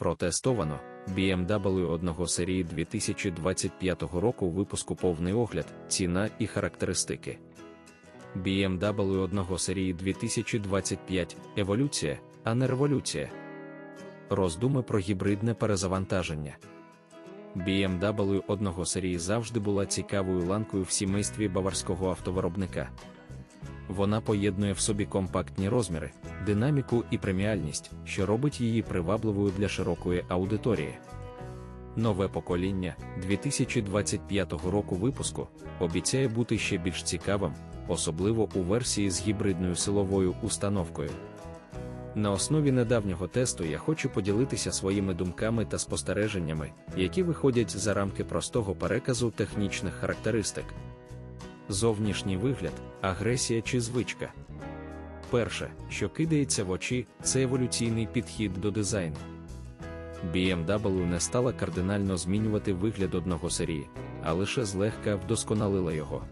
Протестовано BMW 1 серії 2025 року випуску повний огляд, ціна і характеристики. BMW 1 серії 2025 еволюція, а не революція. Роздуми про гібридне перезавантаження. BMW 1 серії завжди була цікавою ланкою в сімействі баварського автовиробника. Вона поєднує в собі компактні розміри, динаміку і преміальність, що робить її привабливою для широкої аудиторії. Нове покоління 2025 року випуску обіцяє бути ще більш цікавим, особливо у версії з гібридною силовою установкою. На основі недавнього тесту я хочу поділитися своїми думками та спостереженнями, які виходять за рамки простого переказу технічних характеристик. Зовнішній вигляд, агресія чи звичка. Перше, що кидається в очі, це еволюційний підхід до дизайну. BMW не стала кардинально змінювати вигляд одного серії, а лише злегка вдосконалила його.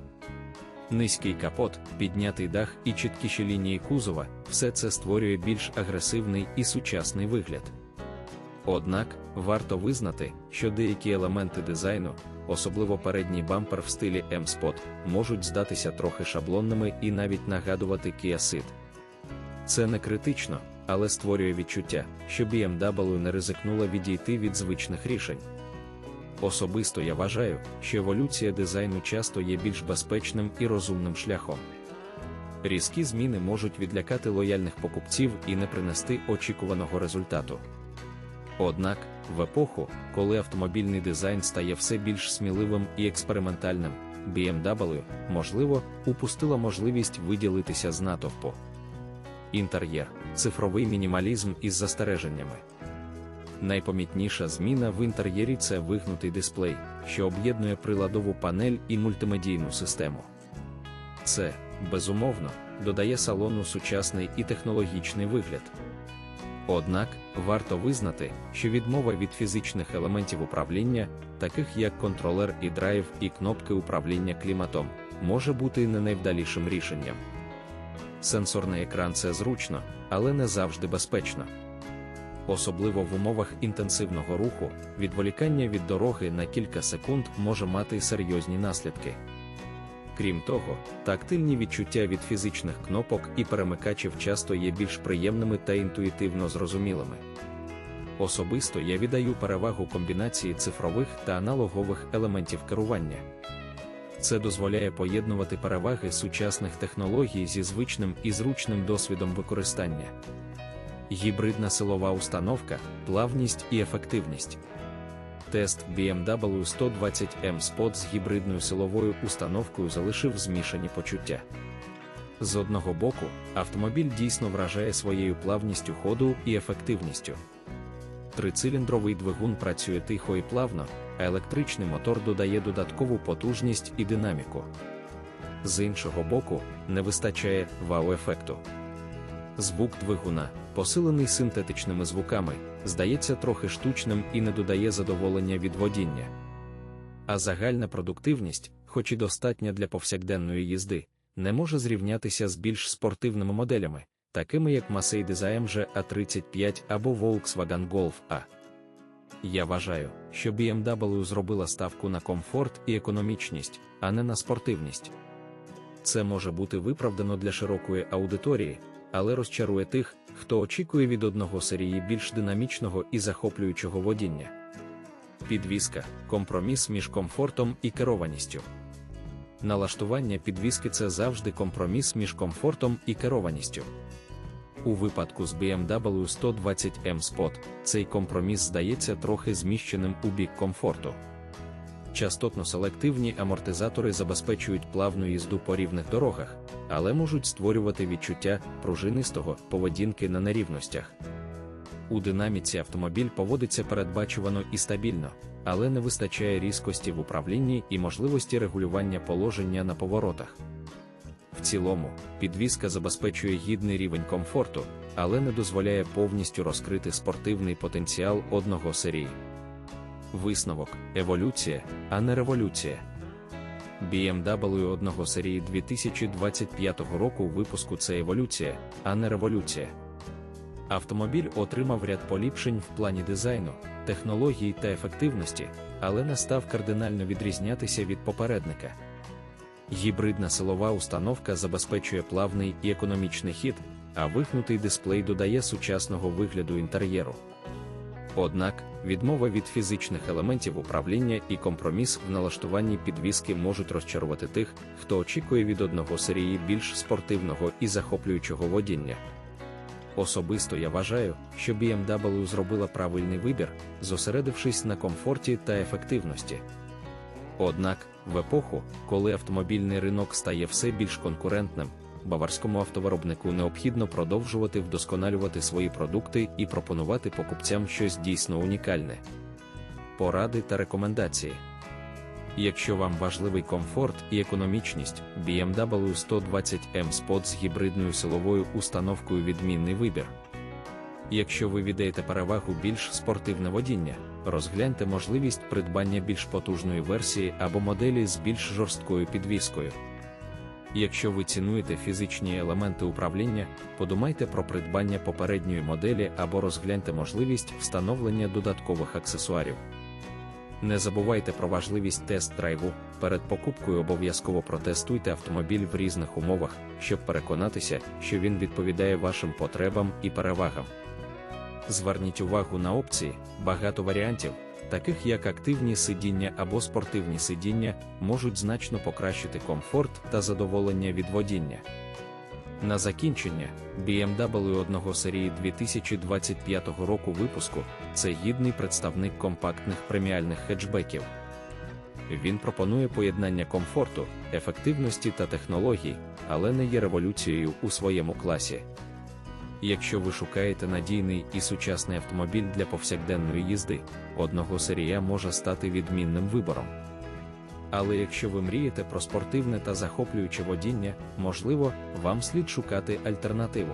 Низький капот, піднятий дах і чіткіші лінії кузова все це створює більш агресивний і сучасний вигляд. Однак варто визнати, що деякі елементи дизайну, особливо передній бампер в стилі M-Spot, можуть здатися трохи шаблонними і навіть нагадувати Kia Ceed. Це не критично, але створює відчуття, що BMW не ризикнула відійти від звичних рішень. Особисто я вважаю, що еволюція дизайну часто є більш безпечним і розумним шляхом. Різкі зміни можуть відлякати лояльних покупців і не принести очікуваного результату. Однак, в епоху, коли автомобільний дизайн стає все більш сміливим і експериментальним, BMW, можливо, упустила можливість виділитися з натовпу. Інтер'єр цифровий мінімалізм із застереженнями. Найпомітніша зміна в інтер'єрі це вигнутий дисплей, що об'єднує приладову панель і мультимедійну систему. Це, безумовно, додає салону сучасний і технологічний вигляд. Однак варто визнати, що відмова від фізичних елементів управління, таких як контролер і драйв і кнопки управління кліматом, може бути не найвдалішим рішенням. Сенсорний екран це зручно, але не завжди безпечно. Особливо в умовах інтенсивного руху, відволікання від дороги на кілька секунд може мати серйозні наслідки. Крім того, тактильні відчуття від фізичних кнопок і перемикачів часто є більш приємними та інтуїтивно зрозумілими. Особисто я віддаю перевагу комбінації цифрових та аналогових елементів керування. Це дозволяє поєднувати переваги сучасних технологій зі звичним і зручним досвідом використання. Гібридна силова установка, плавність і ефективність. Тест BMW 120 m Spot з гібридною силовою установкою залишив змішані почуття. З одного боку, автомобіль дійсно вражає своєю плавністю ходу і ефективністю. Трициліндровий двигун працює тихо і плавно, а електричний мотор додає додаткову потужність і динаміку. З іншого боку, не вистачає вау-ефекту. Звук двигуна, посилений синтетичними звуками, здається трохи штучним і не додає задоволення від водіння. А загальна продуктивність, хоч і достатня для повсякденної їзди, не може зрівнятися з більш спортивними моделями, такими як Mercedes AMG A35 або Volkswagen Golf A. Я вважаю, що BMW зробила ставку на комфорт і економічність, а не на спортивність. Це може бути виправдано для широкої аудиторії, але розчарує тих, хто очікує від одного серії більш динамічного і захоплюючого водіння. Підвізка компроміс між комфортом і керованістю. Налаштування підвіски це завжди компроміс між комфортом і керованістю. У випадку з BMW 120 m Spot цей компроміс здається трохи зміщеним у бік комфорту. Частотно-селективні амортизатори забезпечують плавну їзду по рівних дорогах, але можуть створювати відчуття пружинистого поведінки на нерівностях. У динаміці автомобіль поводиться передбачувано і стабільно, але не вистачає різкості в управлінні і можливості регулювання положення на поворотах. В цілому, підвізка забезпечує гідний рівень комфорту, але не дозволяє повністю розкрити спортивний потенціал одного серії. Висновок еволюція, а не революція. BMW 1 серії 2025 року випуску це еволюція, а не революція. Автомобіль отримав ряд поліпшень в плані дизайну, технології та ефективності, але не став кардинально відрізнятися від попередника. Гібридна силова установка забезпечує плавний і економічний хід, а вихнутий дисплей додає сучасного вигляду інтер'єру. Однак, відмова від фізичних елементів управління і компроміс в налаштуванні підвіски можуть розчарувати тих, хто очікує від одного серії більш спортивного і захоплюючого водіння. Особисто я вважаю, що BMW зробила правильний вибір, зосередившись на комфорті та ефективності. Однак, в епоху, коли автомобільний ринок стає все більш конкурентним, баварському автовиробнику необхідно продовжувати вдосконалювати свої продукти і пропонувати покупцям щось дійсно унікальне. Поради та рекомендації. Якщо вам важливий комфорт і економічність, BMW 120 M Spot з гібридною силовою установкою відмінний вибір. Якщо ви віддаєте перевагу більш спортивне водіння, розгляньте можливість придбання більш потужної версії або моделі з більш жорсткою підвіскою. Якщо ви цінуєте фізичні елементи управління, подумайте про придбання попередньої моделі або розгляньте можливість встановлення додаткових аксесуарів. Не забувайте про важливість тест-драйву. Перед покупкою обов'язково протестуйте автомобіль в різних умовах, щоб переконатися, що він відповідає вашим потребам і перевагам. Зверніть увагу на опції, багато варіантів, таких як активні сидіння або спортивні сидіння, можуть значно покращити комфорт та задоволення від водіння. На закінчення, BMW 1 серії 2025 року випуску це гідний представник компактних преміальних хетчбеків. Він пропонує поєднання комфорту, ефективності та технологій, але не є революцією у своєму класі. Якщо ви шукаєте надійний і сучасний автомобіль для повсякденної їзди, одного серія може стати відмінним вибором. Але якщо ви мрієте про спортивне та захоплююче водіння, можливо, вам слід шукати альтернативу.